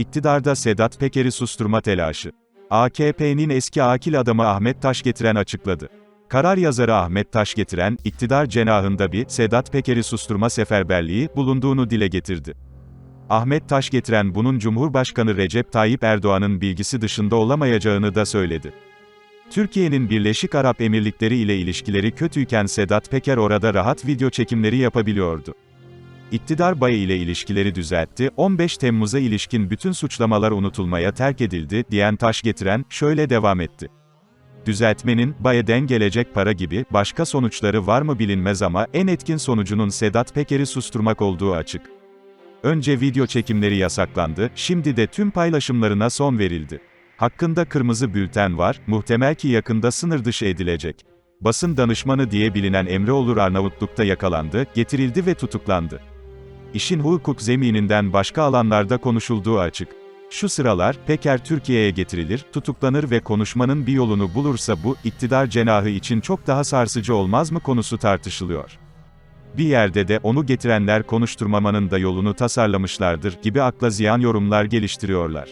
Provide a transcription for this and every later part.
İktidarda Sedat Peker'i susturma telaşı. AKP'nin eski akil adamı Ahmet Taşgetiren açıkladı. Karar yazarı Ahmet Taşgetiren, iktidar cenahında bir Sedat Peker'i susturma seferberliği bulunduğunu dile getirdi. Ahmet Taşgetiren bunun Cumhurbaşkanı Recep Tayyip Erdoğan'ın bilgisi dışında olamayacağını da söyledi. Türkiye'nin Birleşik Arap Emirlikleri ile ilişkileri kötüyken Sedat Peker orada rahat video çekimleri yapabiliyordu. İktidar Baye ile ilişkileri düzeltti, 15 Temmuz'a ilişkin bütün suçlamalar unutulmaya terk edildi, diyen taş getiren, şöyle devam etti. Düzeltmenin, Baye'den gelecek para gibi, başka sonuçları var mı bilinmez ama, en etkin sonucunun Sedat Peker'i susturmak olduğu açık. Önce video çekimleri yasaklandı, şimdi de tüm paylaşımlarına son verildi. Hakkında kırmızı bülten var, muhtemel ki yakında sınır dışı edilecek. Basın danışmanı diye bilinen Emre Olur Arnavutluk'ta yakalandı, getirildi ve tutuklandı. İşin hukuk zemininden başka alanlarda konuşulduğu açık. Şu sıralar, Peker Türkiye'ye getirilir, tutuklanır ve konuşmanın bir yolunu bulursa bu, iktidar cenahı için çok daha sarsıcı olmaz mı konusu tartışılıyor. Bir yerde de onu getirenler konuşturmamanın da yolunu tasarlamışlardır gibi akla ziyan yorumlar geliştiriyorlar.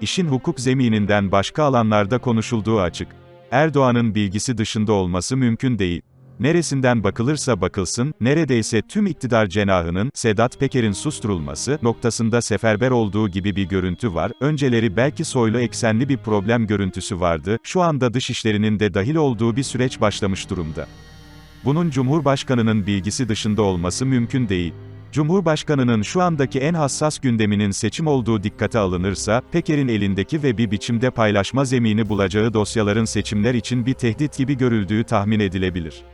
İşin hukuk zemininden başka alanlarda konuşulduğu açık. Erdoğan'ın bilgisi dışında olması mümkün değil. Neresinden bakılırsa bakılsın, neredeyse tüm iktidar cenahının, Sedat Peker'in susturulması, noktasında seferber olduğu gibi bir görüntü var, önceleri belki soylu eksenli bir problem görüntüsü vardı, şu anda dışişlerinin de dahil olduğu bir süreç başlamış durumda. Bunun Cumhurbaşkanının bilgisi dışında olması mümkün değil. Cumhurbaşkanının şu andaki en hassas gündeminin seçim olduğu dikkate alınırsa, Peker'in elindeki ve bir biçimde paylaşma zemini bulacağı dosyaların seçimler için bir tehdit gibi görüldüğü tahmin edilebilir.